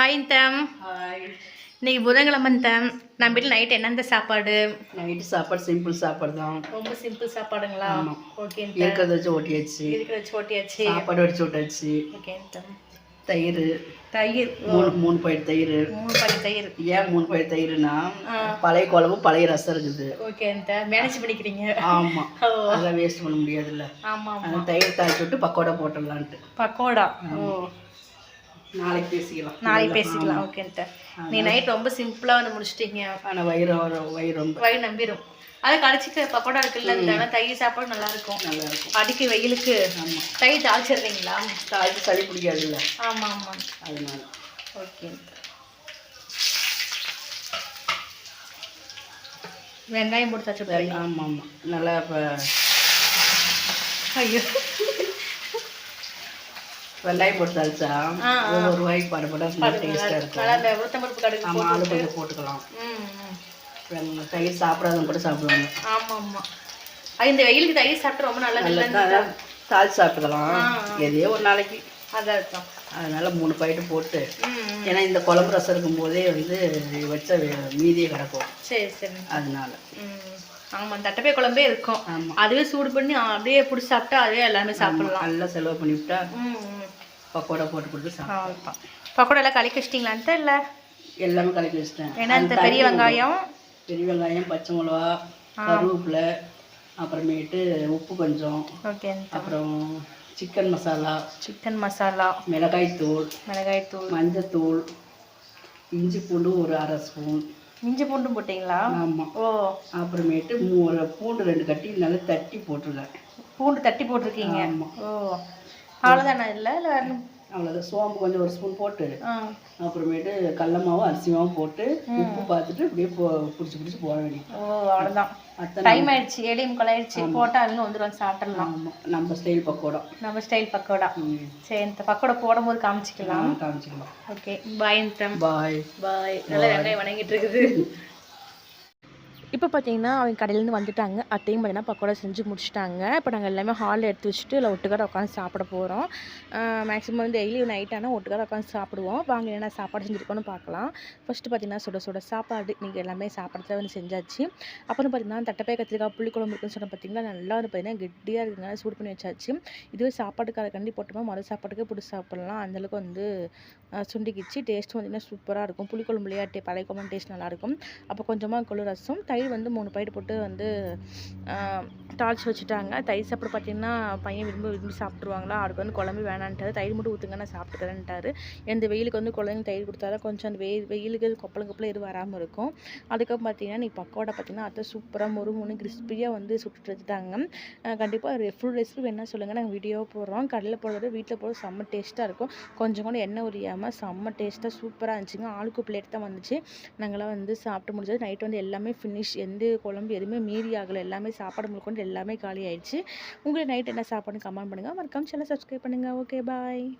Hi தம் hi இன்னைக்கு புதன்கிழமை தம் நம்ம வீட்டில் நைட் என்னென்ன சாப்பாடு? நைட்டு சாப்பாடு சிம்பிள் சாப்பாடு தான். ரொம்ப சிம்பிள் சாப்பாடுங்களா. ஓகே இருக்கிறத வச்சு ஓட்டியாச்சு. இருக்கிற சோட்டியாச்சு சாப்பாடு வடிச்சு விட்டாச்சு ஓகே தம் தயிர். தயிர். மூணு மூணு பாக்கெட் தயிர். மூணு பாக்கி தயிர். ஏன் மூணு பாக்கெட் தயிர்னா. பழைய குழம்பு பழைய ரசம் இருக்குது. ஓகே தம் மேனேஜ் பண்ணிக்கிறீங்க. ஆமா. ஓ. அதெல்லாம் வேஸ்ட் பண்ண முடியாதுல்ல. ஆமாம் ஆமாம் தயிர் தாளிச்சு விட்டு பக்கோடா போட்டுடலான்ட்டு. பக்கோடா. ஓ. நாளைக்கு பேசிக்கலாம். நாளைக்கு பேசிக்கலாம். ஓகே தம் நீ நைட் ரொம்ப சிம்பிளாக வந்து முடிச்சிட்டீங்க. ஆனால் வயிறு வயிறு ரொம்ப. வயிறு நம்பிடும் அதை கடிச்சிக்க பக்கோடா இருக்குல்ல இந்த தயிர் சாப்பாடு நல்லா இருக்கும் நல்லா இருக்கும் அடிக்க வெயிலுக்கு தயிர் தாளிச்சிடுறீங்களா? தாளிச்சு சளி பிடிக்காதுல்ல. ஆமாம் ஆமாம் அதனால. ஓகே வெங்காயம் போட்டு தச்சு விட்டுறீங்க. ஆமா ஆமா. நல்லா இப்போ ஐயோ. வெங்காயம் போட்டு தாளிச்சா ஒவ்வொரு ரூபாய்க்கு படப்பட டேஸ்ட்டாக இருக்கும். நல்லா ஆமா ஆளு கொஞ்சம் போட்டுக்கலாம். தயிர் சாப்பிடாதவங்க கூட சாப்பிடுவாங்க. ஆமா ஆமா. அது இந்த வெயிலுக்கு தயிர் சாப்பிட்டு ரொம்ப நல்லது இல்லை தாளிச்சு சாப்பிட்டுக்கலாம். எதையோ ஒரு நாளைக்கு. அதான் இருக்கும் அதனால மூணு பாக்கெட்டு போட்டு. ஏன்னா இந்த குழம்பு ரசம் இருக்கும் போதே வந்து வச்ச மீதியே கிடக்கும். சரி சரி. அதனால. ம். ஆமா தட்டப்பை குழம்பே இருக்கும். அதுவே சூடு பண்ணி அப்படியே பிடிச்சி சாப்பிட்டா அதுவே எல்லாமே சாப்பிடலாம். நல்லா செலவு பண்ணிவிட்டா பக்கோடா போட்டு கொடுத்து அவ்வளோதான் பக்கோடா எல்லாம் கலக்கி வச்சிட்டிங்களான்ட்டு இல்லை? எல்லாமே கலக்கி வச்சிட்டேன் ஏன்னா இந்த பெரிய வெங்காயம்? பெரிய வெங்காயம் பச்சை மிளகா கருவேப்பிலை அப்புறமேட்டு உப்பு கொஞ்சம். ஓகே. அப்புறம் சிக்கன் மசாலா. சிக்கன் மசாலா. மிளகாய்த்தூள் மிளகாய் தூள். மஞ்சத்தூள் இஞ்சி பூண்டு ஒரு அரை ஸ்பூன். இஞ்சி பூண்டும் போட்டிங்களா? ஆமாம் ஓ. அப்புறமேட்டு மூ பூண்டு ரெண்டு கட்டி நல்லா தட்டி போட்டிருக்கேன். பூண்டு தட்டி போட்டிருக்கீங்க? ஆமாம் ஓ. அவ்வளோதானே இல்லை? இல்லை அவ்வளோதான் சோம்பு கொஞ்சம் ஒரு ஸ்பூன் போட்டு அப்புறமேட்டு கடல மாவும் அரிசி மாவும் போட்டு உப்பு பார்த்துட்டு அப்படியே போ பிடிச்சி பிடிச்சி போட வேண்டியது. ஓ அவ்வளோதான் டைம் ஆயிடுச்சு. ஏழை முக்கால் ஆயிடுச்சு போட்டால் அவங்க வந்துடுவாங்க சாப்பிட்றலாம் ஆமாம் நம்ம ஸ்டைல் பக்கோடா. நம்ம ஸ்டைல் பக்கோடா. சரி இந்த பக்கோடா போடும்போது காமிச்சிக்கலாம். காமிச்சிக்கலாம். ஓகே. பாய் பாய் பாய் நல்லா வெங்காயம் வணங்கிட்டு இருக்குது. இப்போ பார்த்தீங்கன்னா அவங்க கடையிலேருந்து வந்துட்டாங்க. அத்தையும் பார்த்தீங்கன்னா பக்கோடா செஞ்சு முடிச்சிட்டாங்க. இப்போ நாங்கள் எல்லாமே ஹாலில் எடுத்து வச்சுட்டு இல்லை ஒட்டுக்கார உட்காந்து சாப்பிட போகிறோம் மேக்ஸிமம் டெய்லி நைட் ஆனால் ஒட்டுக்கார உட்காந்து சாப்பிடுவோம். வாங்க என்ன சாப்பாடு செஞ்சுருக்கோன்னு பார்க்கலாம் ஃபஸ்ட்டு பார்த்தீங்கன்னா சுட சுட சாப்பாடு. நீங்கள் எல்லாமே சாப்பிட்றத வந்து செஞ்சாச்சு. அப்புறம் பார்த்தீங்கன்னா தட்டப்பை கத்திரிக்காய் புளிக்குழம்பு இருக்குன்னு சொன்னால் பார்த்தீங்கன்னா நல்லா வந்து பார்த்தீங்கன்னா கெட்டியாக இருக்குங்க சூடு பண்ணி வச்சாச்சு. இதுவே சாப்பாட்டுக்கு கண்டி போட்டோமா மறு சாப்பாட்டுக்கு பிடிச்சி சாப்பிட்லாம். அந்தளவுக்கு வந்து சுண்டிக்கிச்சு. டேஸ்ட்டும் பார்த்தீங்கன்னா சூப்பராக இருக்கும். புளிக்குழம்புலையா டே பழைய குழம்பு டேஸ்ட் நல்லாயிருக்கும் அப்போ கொஞ்சமாக கொள்ளு ரசம் தயிர் வந்து மூணு பயிர் போட்டு வந்து ஆஹ், தாளிச்சு வச்சுட்டாங்க. தயிர் சாப்பிட பார்த்தீங்கன்னா பையன் விரும்பி விரும்பி சாப்பிட்ருவாங்களா அவருக்கு வந்து குழம்பு வேணான்ட்டாரு. தயிர் மட்டும் ஊற்றுங்க நான் சாப்பிட்டுக்கிறேன்ட்டாரு. இந்த வெயிலுக்கு வந்து குழந்தைங்க தயிர் கொடுத்தா தான் கொஞ்சம் அந்த வெயில் வெயிலுக்கு கொப்பளம் கொப்பளம் எதுவும் வராமல் இருக்கும். அதுக்கப்புறம் பார்த்தீங்கன்னா நீ பக்கோடா பார்த்தீங்கன்னா அத்தை சூப்பராக முறு முன்னு கிறிஸ்பியாக வந்து சுட்டுட்டு வச்சுட்டாங்க கண்டிப்பாக ஃபுல் ரெசிபி வேணால் சொல்லுங்கள் நாங்கள் வீடியோ போடுறோம். கடையில் போடுறது வீட்டில் போடுறது செம்ம டேஸ்ட்டாக இருக்கும். கொஞ்சம் கூட எண்ணெய் உரியாமல் செம்ம டேஸ்ட்டாக சூப்பராக இருந்துச்சுங்க. ஆளுக்கு பிளேட் தான் வந்துச்சு. நாங்களாம் வந்து சாப்பிட்டு முடிச்சது. நைட் வந்து எல்லாமே ஃபினிஷ் எந்த குழம்பு எதுவுமே மீறி ஆகலை. எல்லாமே சாப்பாடு முதற்கொண்டு எல்லாமே காலி ஆயிடுச்சு. உங்களுக்கு நைட் என்ன சாப்பாடுன்னு கமெண்ட் பண்ணுங்கள் மறக்காமல் சேனல் சப்ஸ்கிரைப் பண்ணுங்கள் ஓகே பாய்